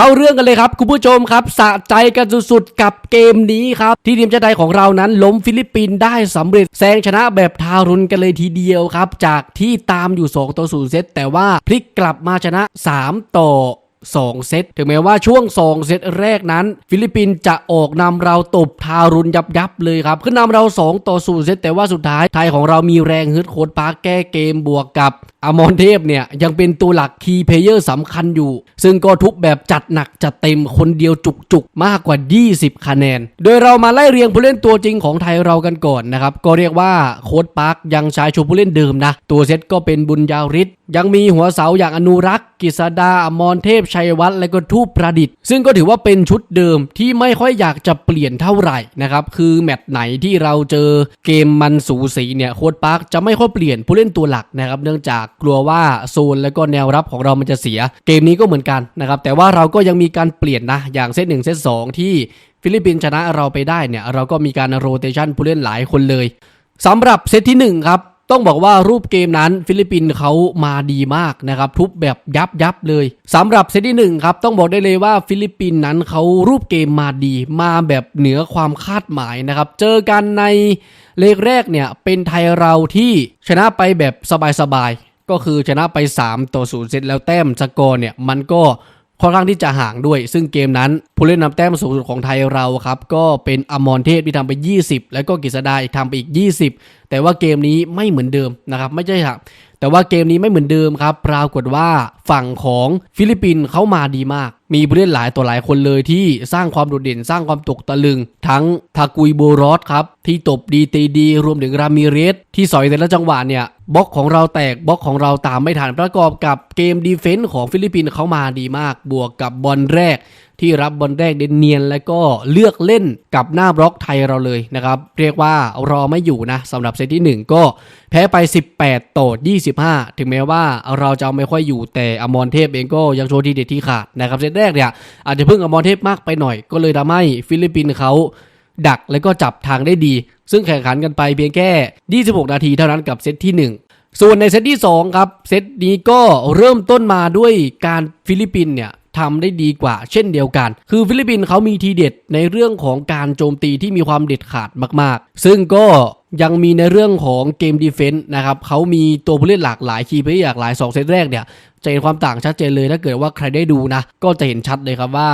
เข้าเรื่องกันเลยครับ คุณผู้ชมครับ สะใจกันสุดๆ กับเกมนี้ครับ ที่ทีมชาติไทยของเรานั้นล้มฟิลิปปินส์ได้สำเร็จแซงชนะแบบทารุณกันเลยทีเดียวครับ จากที่ตามอยู่ 2 ต่อ 0 เซต แต่ว่าพลิกกลับมาชนะ 3 ต่อ2 เซต ถึงแม้ว่าช่วง 2 เซตแรกนั้น ฟิลิปปินส์จะออกนำเราตบทารุณยับยับเลยครับ ขึ้นนำเรา 2 ต่อ 0 เซต แต่ว่าสุดท้ายไทยของเรามีแรงฮึดโคตรปาร์คแก้เกมบวกกับอมรเทพเนี่ยยังเป็นตัวหลักคีย์เพลเยอร์สำคัญอยู่ ซึ่งก็ทุบแบบจัดหนักจัดเต็มคนเดียวจุกๆ มากกว่า 20 คะแนน โดยเรามาไล่เรียงผู้เล่นตัวจริงของไทยเรากันก่อนนะครับ ก็เรียกว่าโค้ดปาร์คยังใช้ชูผู้เล่นเดิมนะ ตัวเซตก็เป็นบุญยาวริศยังมีหัวเสาอย่างอนุรักษ์ กิษดาอมรเทพชัยวัฒน์และก็ทูปประดิษฐ์ ซึ่งก็ถือว่าเป็นชุดเดิมที่ไม่ค่อยอยากจะเปลี่ยนเท่าไหร่นะครับคือแมตช์ไหนที่เราเจอเกมมันสูสีเนี่ยโค้ดปาร์คจะไม่ค่อยเปลี่ยนผู้เล่นตัวหลักนะครับเนื่องจากกลัวว่าโซนและก็แนวรับของเรามันจะเสีย เกมนี้ก็เหมือนกันนะครับแต่ว่าเราก็ยังมีการเปลี่ยนนะอย่างเซตหนึ่งเซตสองที่ฟิลิปปินส์ชนะเราไปได้เนี่ยเราก็มีการโรเตชันผู้เล่นหลายคนเลยสำหรับเซตที่หนึ่งครับต้องบอกว่ารูปเกมนั้นฟิลิปปินส์เขามาดีมากนะครับทุบแบบยับยับเลยสำหรับเซตที่หนึ่งครับต้องบอกได้เลยว่าฟิลิปปินส์นั้นเขารูปเกมมาดี มาแบบเหนือความคาดหมายนะครับเจอกันในเลกแรกเนี่ยเป็นไทยเราที่ชนะไปแบบสบายๆ ก็คือชนะไป 3 ต่อ0เซตแล้วแต้มสกอร์เนี่ยมันก็ค่อนข้างที่จะห่างด้วย ซึ่งเกมนั้นผู้เล่นนำแต้มสูงสุดของไทยเราครับ ก็เป็นอมรเทพที่ทำไป 20 แล้วก็กฤษดาอีกทำไปอีก 20แต่ว่าเกมนี้ไม่เหมือนเดิมนะครับไม่ใช่ครับแต่ว่าเกมนี้ไม่เหมือนเดิมครับ ปรากฏว่าฝั่งของฟิลิปปินส์เขามาดีมาก มีผู้เล่นหลายตัวหลายคนเลยที่สร้างความโดดเด่นสร้างความตกตะลึง ทั้งทากุยโบรอสครับ ที่ตบดีตีดี รวมถึงรามิเรส ที่สอยแต่ละจังหวะเนี่ยบล็อกของเราแตกบล็อกของเราตามไม่ทันประกอบกับเกมดีเฟนส์ของฟิลิปปินส์เขามาดีมาก บวกกับบอลแรก ที่รับบอลแรกเดนเนียน และก็เลือกเล่นกับหน้าบล็อกไทยเราเลยนะครับเรียกว่ารอไม่อยู่นะสำหรับเซตที่ 1 ก็แพ้ไป 18 ต่อ 25 ถึงแม้ว่าเราจะาไม่ค่อยอยู่แต่อมรเทพเองก็ยังโชว์ทีเด็ดที่ขาดนะครับเซตแรกเนี่ยอาจจะเพิ่งอมรเทพมากไปหน่อย ก็เลยทำให้ฟิลิปปินส์เขาดักและก็จับทางได้ดี ซึ่งแข่งขันกันไปเพียงแค่ 26 นาทีเท่านั้นกับเซตที่ 1ส่วนในเซตที่ 2 ครับ เซตนี้ก็เริ่มต้นมาด้วยการฟิลิปปินส์เนี่ยทำได้ดีกว่า เช่นเดียวกัน คือฟิลิปปินส์เขามีทีเด็ดในเรื่องของการโจมตีที่มีความเด็ดขาดมาก ๆ ซึ่งก็ยังมีในเรื่องของเกมดีเฟนต์นะครับเขามีตัวผู้เล่นหลากหลายคีย์เพลย์หลากหลาย 2 เซตแรกเนี่ยจะเห็นความต่างชัดเจนเลยถ้าเกิดว่าใครได้ดูนะ ก็จะเห็นชัดเลยครับว่า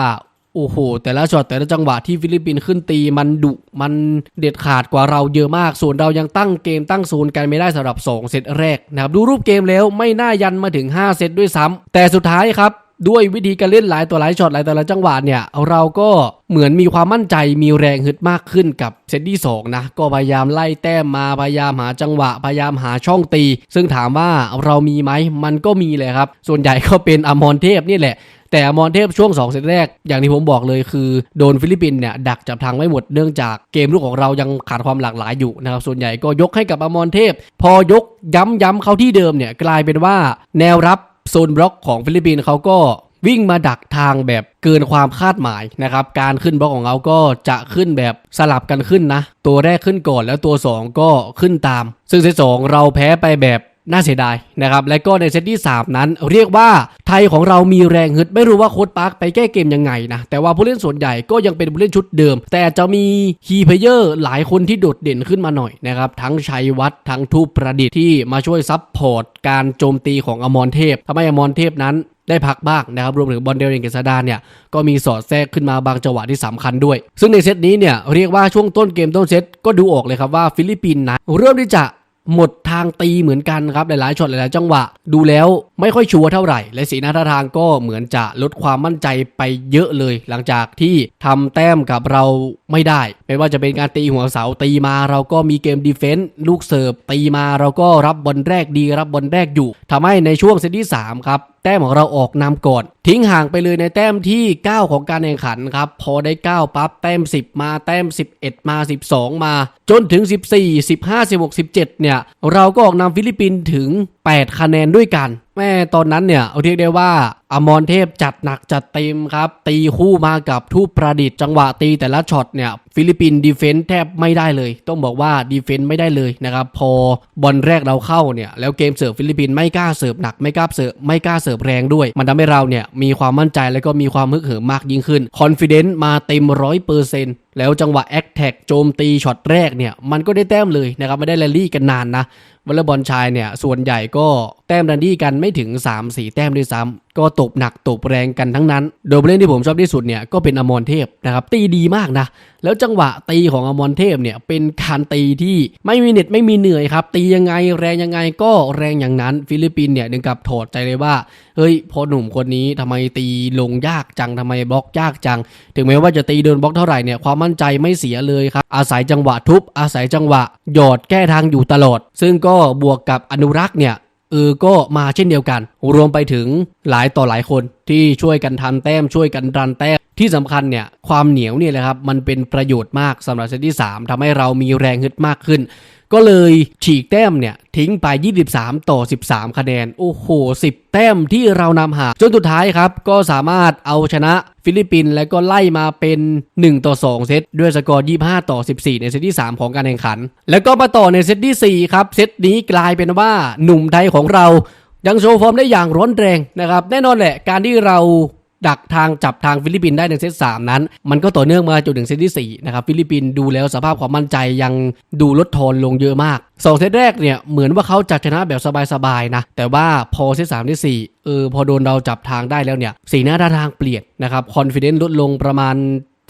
โอ้โห แต่ละช็อตแต่ละจังหวะที่ฟิลิปปินส์ขึ้นตีมันดุมันเด็ดขาดกว่าเราเยอะมาก ส่วนเรายังตั้งเกมตั้งโซนกันไม่ได้สำหรับ 2 เซตแรกนะครับ ดูรูปเกมแล้วไม่น่ายันมาถึง 5 เซตด้วยซ้ำแต่สุดท้ายครับ ด้วยวิธีการเล่นหลายตัวหลายช็อตหลายแต่ละจังหวะเนี่ยเราก็เหมือนมีความมั่นใจมีแรงฮึดมากขึ้นกับเซตที่2นะก็พยายามไล่แต้มมาพยายามหาจังหวะพยายามหาช่องตี ซึ่งถามว่าเรามีไหมมันก็มีเลยครับ ส่วนใหญ่ก็เป็นอมรเทพนี่แหละแต่อมรเทพช่วง2เซตแรกอย่างที่ผมบอกเลยคือโดนฟิลิปปินส์เนี่ยดักจับทางไม่หมดเนื่องจากเกมลูกของเรายังขาดความหลากหลายอยู่นะครับส่วนใหญ่ก็ยกให้กับอมรเทพ พอยกย้ำย้ำเขาที่เดิมเนี่ยกลายเป็นว่าแนวรับ โซนบล็อกของฟิลิปปินส์เขาก็วิ่งมาดักทางแบบเกินความคาดหมายนะครับ การขึ้นบล็อกของเขาก็จะขึ้นแบบสลับกันขึ้นนะ ตัวแรกขึ้นก่อนแล้วตัว 2 ก็ขึ้นตาม ซึ่งเซตสองเราแพ้ไปแบบ น่าเสียดายนะครับ และก็ในเซตที่ 3 นั้น เรียกว่าไทยของเรามีแรงฮึดไม่รู้ว่าโค้ดปาร์คไปแก้เกมยังไงนะ แต่ว่าผู้เล่นส่วนใหญ่ก็ยังเป็นผู้เล่นชุดเดิม แต่จะมีคีย์เพลเยอร์หลายคนที่โดดเด่นขึ้นมาหน่อยนะครับ ทั้งชัยวัฒน์ทั้งทูปประดิษฐ์ที่มาช่วยซับพอร์ตการโจมตีของอมรเทพทำให้อมรเทพนั้นได้พักบ้างนะครับ รวมถึงบอลเดลเองเกษดานเนี่ย ก็มีสอดแทรกขึ้นมาบางจังหวะที่สำคัญด้วย ซึ่งในเซตนี้เนี่ยเรียกว่าช่วงต้นเกมต้นเซตก็ดูออกเลยครับว่าฟิลิปปินส์นะเริ่มที่จะ หมดทางตีเหมือนกันครับหลายๆช็อตหลายๆจังหวะ ดูแล้วไม่ค่อยชัวร์เท่าไหร่ และสีหน้าท่าทางก็เหมือนจะลดความมั่นใจไปเยอะเลย หลังจากที่ทำแต้มกับเราไม่ได้ ไม่ว่าจะเป็นการตีหัวเสาตีมาเราก็มีเกมดีเฟนต์ลูกเสิร์ฟตีมาเราก็รับบอลแรกดีรับบอลแรกอยู่ทำให้ในช่วงเซตที่สามครับแต้มของเราออกนำก่อน ทิ้งห่างไปเลยในแต้มที่ 9 ของการแข่งขันครับ พอได้ 9 ปั๊บแต้ม 10 มาแต้ม 11 มา 12 มาจนถึง 14 15 16 17 เนี่ย เราก็ออกนำฟิลิปปินส์ถึง 8 คะแนนด้วยกัน แม่ตอนนั้นเนี่ยเอาเรียกได้ว่าอมรเทพจัดหนักจัดเต็มครับ ตีคู่มากับทูปประดิษฐ์จังหวะตีแต่ละช็อตเนี่ยฟิลิปปินส์ดีเฟนส์แทบไม่ได้เลย ต้องบอกว่าดีเฟนส์ไม่ได้เลยนะครับพอบอลแรกเราเข้าเนี่ยแล้วเกมเสิร์ฟฟิลิปปินส์ไม่กล้าเสิร์ฟหนักไม่กล้าเสิร์ฟไม่กล้าเสิร์ฟแรงด้วย มันทำให้เราเนี่ยมีความมั่นใจแล้วก็มีความฮึกเหิมมากยิ่งขึ้นคอนฟ idence มาเต็มร้อยเปอร์เซ็นต์แล้วจังหวะแอคแท็กโจมตีช็อตแรกเนี่ยมันก็ได้แต้มเลยนะครับไม่ได้แรลลี่กันนานนะ วอลเลย์บอลชายเนี่ยส่วนใหญ่ก็แต้มรันดี้กันไม่ถึง 3-4 แต้มด้วยซ้ำก็ตบหนักตบแรงกันทั้งนั้น โดยผู้เล่นที่ผมชอบที่สุดเนี่ยก็เป็นอมรเทพนะครับตีดีมากนะ แล้วจังหวะตีของอมรเทพเนี่ยเป็นการตีที่ไม่มีเหน็ดไม่มีเหนื่อยครับตียังไงแรงยังไงก็แรงอย่างนั้น ฟิลิปปินเนี่ยถึงกับถอดใจเลยว่าเฮ้ยพอหนุ่มคนนี้ทำไมตีลงยากจังทำไมบล็อกยากจัง ถึงแม้ว่าจะตีเดินบล็อกเท่าไหร่เนี่ยความมั่นใจไม่เสียเลยครับอาศัยจังหวะทุบอาศัยจังหวะหยอดแก้ทางอยู่ตลอด ซึ่งก็บวกกับอนุรักษ์เนี่ย เออก็มาเช่นเดียวกัน รวมไปถึงหลายต่อหลายคนที่ช่วยกันทำแต้มช่วยกันรันแต้มที่สำคัญเนี่ยความเหนียวเนี่ยแหละครับมันเป็นประโยชน์มากสำหรับเซตที่ 3ทำให้เรามีแรงฮึดมากขึ้น ก็เลยฉีกแต้มเนี่ยทิ้งไป 23 ต่อ 13 คะแนน โอ้โห 10 แต้มที่เรานำหาจนสุดท้ายครับ ก็สามารถเอาชนะฟิลิปปินส์แล้วก็ไล่มาเป็น 1 ต่อ 2 เซต ด้วยสกอร์ 25 ต่อ 14 ในเซตที่ 3 ของการแข่งขัน แล้วก็มาต่อในเซตที่ 4 ครับ เซตนี้กลายเป็นว่าหนุ่มไทยของเรายังโชว์ฟอร์มได้อย่างร้อนแรงนะครับ แน่นอนแหละ การที่เรา ดักทางจับทางฟิลิปปินส์ได้ในเซต3นั้น มันก็ต่อเนื่องมาจนถึงเซตที่ 4 นะครับ ฟิลิปปินส์ดูแล้วสภาพความมั่นใจยังดูลดทอนลงเยอะมาก2เซตแรกเนี่ยเหมือนว่าเขาจะชนะแบบสบายๆนะ แต่ว่าพอเซตสามที่ 4 เออ พอโดนเราจับทางได้แล้วเนี่ยสีหน้าท่าทางเปลี่ยนนะครับคอนฟิเดนซ์ลดลงประมาณ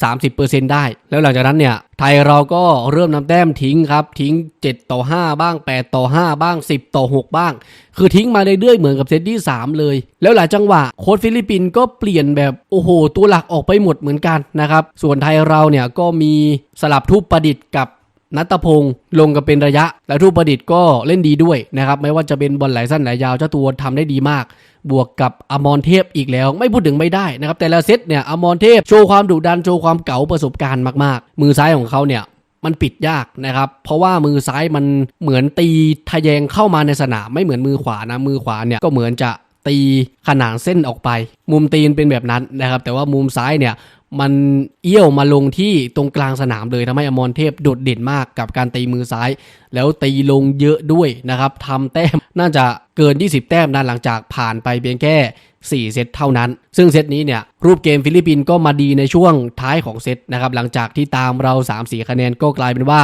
30%ได้ แล้วหลังจากนั้นเนี่ยไทยเราก็เริ่มนำแต้มทิ้งครับทิ้ง 7 ต่อ 5 บ้าง 8 ต่อ 5 บ้าง 10 ต่อ 6 บ้าง คือทิ้งมาเรื่อยๆเหมือนกับเซตที่ 3 เลย แล้วหลายจังหวะโค้ชฟิลิปปินส์ก็เปลี่ยนแบบโอ้โห ตัวหลักออกไปหมดเหมือนกันนะครับ ส่วนไทยเราเนี่ยก็มีสลับทุบประดิษฐ์กับ นัตพงศ์ลงกับเป็นระยะ และทูประดิษฐ์ก็เล่นดีด้วยนะครับไม่ว่าจะเป็นบอลไหลสั้นไหลยาวเจ้าตัวทำได้ดีมาก บวกกับอมรเทพอีกแล้วไม่พูดถึงไม่ได้นะครับแต่ละเซตเนี่ยอมรเทพโชว์ความดุดันโชว์ความเก๋าประสบการณ์มากๆ มือซ้ายของเขาเนี่ยมันปิดยากนะครับ เพราะว่ามือซ้ายมันเหมือนตีทะแยงเข้ามาในสนามไม่เหมือนมือขวานะมือขวาเนี่ยก็เหมือนจะตีขนานเส้นออกไป มุมตีนเป็นแบบนั้นนะครับ แต่ว่ามุมซ้ายเนี่ย มันเอี้ยวมาลงที่ตรงกลางสนามเลยทำให้อมรเทพโดดเด่นมากกับการตีมือซ้าย แล้วตีลงเยอะด้วยนะครับทำแต้มน่าจะเกิน 20 แต้มนั้นหลังจากผ่านไปเพียงแค่ 4 เซตเท่านั้น ซึ่งเซตนี้เนี่ยรูปเกมฟิลิปปินส์ก็มาดีในช่วงท้ายของเซตนะครับหลังจากที่ตามเรา 3-4 คะแนนก็กลายเป็นว่า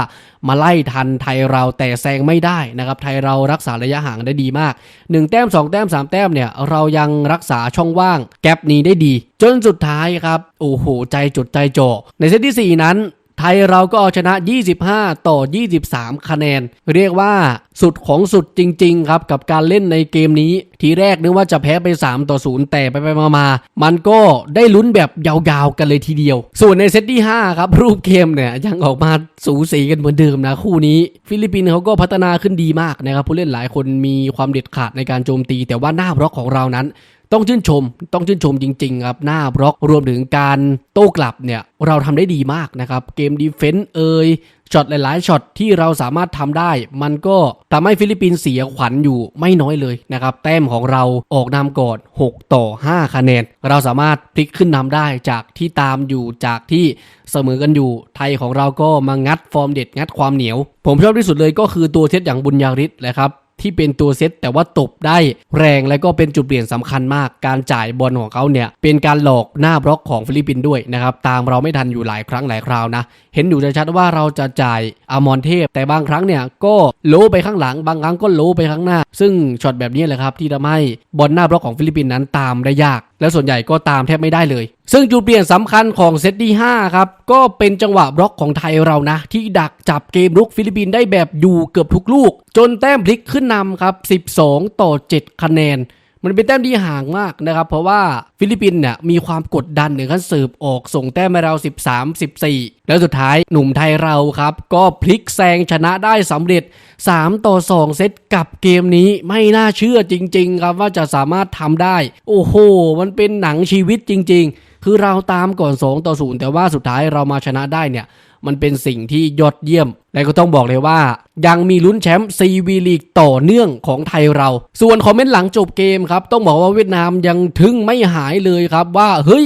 มาไล่ทันไทยเราแต่แซงไม่ได้นะครับไทยเรารักษาระยะห่างได้ดีมาก 1 แต้ม 2 แต้ม 3 แต้มเนี่ยเรายังรักษาช่องว่าง แกลบนี้ได้ดี จนสุดท้ายครับโอ้โหใจจดใจจ่อในเซตที่ 4 นั้น ไทยเราก็เอาชนะ 25 ต่อ 23 คะแนน เรียกว่าสุดของสุดจริง ๆ ครับ กับการเล่นในเกมนี้ ทีแรกนึกว่าจะแพ้ไป 3 ต่อ 0 แต่ไปไปมามามันก็ได้ลุ้นแบบยาวๆกันเลยทีเดียว ส่วนในเซตที่ 5 ครับ รูปเกมเนี่ย ยังออกมาสูสีกันเหมือนเดิมนะคู่นี้ ฟิลิปปินส์เขาก็พัฒนาขึ้นดีมากนะครับผู้เล่นหลายคนมีความเด็ดขาดในการโจมตี แต่ว่าหน้าบล็อกของเรานั้น ต้องชื่นชม ต้องชื่นชมจริง ๆ ครับ หน้าบล็อกรวมถึงการโต้กลับเนี่ยเราทำได้ดีมากนะครับ เกมดีเฟนต์เอยช็อตหลายๆช็อตที่เราสามารถทำได้ มันก็ทำให้ฟิลิปปินส์เสียขวัญอยู่ไม่น้อยเลยนะครับ แต้มของเราออกนำก่อน 6 ต่อ 5 คะแนน เราสามารถพลิกขึ้นนำได้จากที่ตามอยู่จากที่เสมอกันอยู่ ไทยของเราก็มางัดฟอร์มเด็ดงัดความเหนียว ผมชอบที่สุดเลยก็คือตัวเซตอย่างบุญญาริศแหละครับ ที่เป็นตัวเซตแต่ว่าตบได้แรงและก็เป็นจุดเปลี่ยนสำคัญมาก การจ่ายบอลของเขาเนี่ยเป็นการหลอกหน้าบล็อกของฟิลิปปินส์ด้วยนะครับตามเราไม่ทันอยู่หลายครั้งหลายคราวนะ เห็นอยู่ชัดว่าเราจะจ่ายอมรเทพ แต่บางครั้งเนี่ยก็โลไปข้างหลัง บางครั้งก็โลไปข้างหน้า ซึ่งช็อตแบบนี้แหละครับที่ทำให้บอลหน้าบล็อกของฟิลิปปินส์นั้นตามได้ยาก และส่วนใหญ่ก็ตามแทบไม่ได้เลย ซึ่งจุดเปลี่ยนสำคัญของเซตที่ 5 ครับ ก็เป็นจังหวะบล็อกของไทยเรานะ ที่ดักจับเกมรุกฟิลิปปินส์ได้แบบอยู่เกือบทุกลูก จนแต้มพลิกขึ้นนำครับ 12 ต่อ 7 คะแนน มันเป็นแต้มที่ห่างมากนะครับ เพราะว่าฟิลิปปินส์เนี่ยมีความกดดันถึงขั้นสืบออกส่งแต้มให้เรา 13 14 แล้วสุดท้ายหนุ่มไทยเราครับ ก็พลิกแซงชนะได้สำเร็จ 3 ต่อ 2 เซตกับเกมนี้ไม่น่าเชื่อจริง ๆ ครับว่าจะสามารถทำได้ โอ้โห มันเป็นหนังชีวิตจริง ๆ คือเราตามก่อน2ต่อ0แต่ว่าสุดท้ายเรามาชนะได้เนี่ย มันเป็นสิ่งที่ยอดเยี่ยม และก็ต้องบอกเลยว่า ยังมีลุ้นแชมป์ซีวีลีกต่อเนื่องของไทยเรา ส่วนคอมเมนต์หลังจบเกมครับ ต้องบอกว่าเวียดนามยังทึ่งไม่หายเลยครับว่าเฮ้ย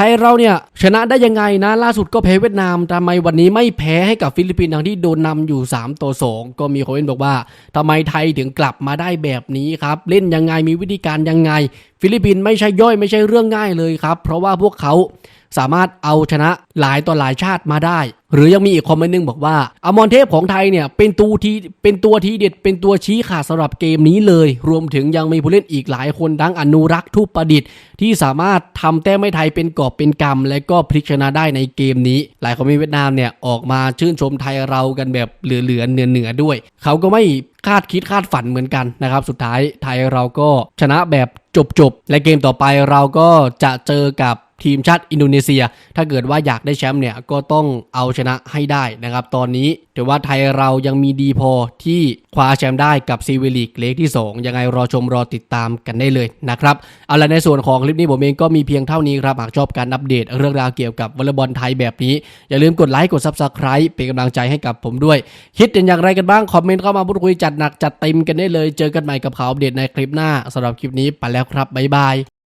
ไทยเราเนี่ยชนะได้ยังไงนะล่าสุดก็แพ้เวียดนามทำไมวันนี้ไม่แพ้ให้กับฟิลิปปินส์ทั้งที่โดนนำอยู่ 3ต่อ2ก็มีคอมเมนต์บอกว่าทำไมไทยถึงกลับมาได้แบบนี้ครับ เล่นยังไงมีวิธีการยังไง ฟิลิปปินส์ไม่ใช่ย่อยไม่ใช่เรื่องง่ายเลยครับ เพราะว่าพวกเขา สามารถเอาชนะหลายต่อหลายชาติมาได้ หรือยังมีอีกคอมเมนต์หนึงบอกว่าอมรเทพของไทยเนี่ยเป็นตัวทีเป็นตัวทีเด็ดเป็นตัวชี้ขาดสำหรับเกมนี้เลย รวมถึงยังมีผู้เล่นอีกหลายคนทั้งอนุรักษ์ทุปประดิษฐ์ที่สามารถทำแต้มให้ไทยเป็นกอบเป็นกำและก็พลิกชนะได้ในเกมนี้ หลายคอมเมนต์เวียดนามเนี่ยออกมาชื่นชมไทยเรากันแบบเหลือๆเหนือๆด้วย เขาก็ไม่คาดคิดคาดฝันเหมือนกันนะครับ สุดท้ายไทยเราก็ชนะแบบจบๆ และเกมต่อไปเราก็จะเจอกับ ทีมชาติอินโดนีเซีย ถ้าเกิดว่าอยากได้แชมป์เนี่ยก็ต้องเอาชนะให้ได้นะครับ ตอนนี้ถือว่าไทยเรายังมีดีพอที่คว้าแชมป์ได้กับซีวิลีกเลกที่ 2 ยังไงรอชมรอติดตามกันได้เลยนะครับ เอาละในส่วนของคลิปนี้ผมเองก็มีเพียงเท่านี้ครับ หากชอบการอัปเดตเรื่องราวเกี่ยวกับวอลเลย์บอลไทยแบบนี้ อย่าลืมกดไลค์กด Subscribe เป็นกำลังใจให้กับผมด้วย คิดเห็นอย่างไรกันบ้าง คอมเมนต์เข้ามาพูดคุยจัดหนักจัดเต็มกันได้เลย เจอกันใหม่กับข่าวอัปเดตในคลิปหน้าสำหรับคลิปนี้ไปแล้วครับบ๊ายบาย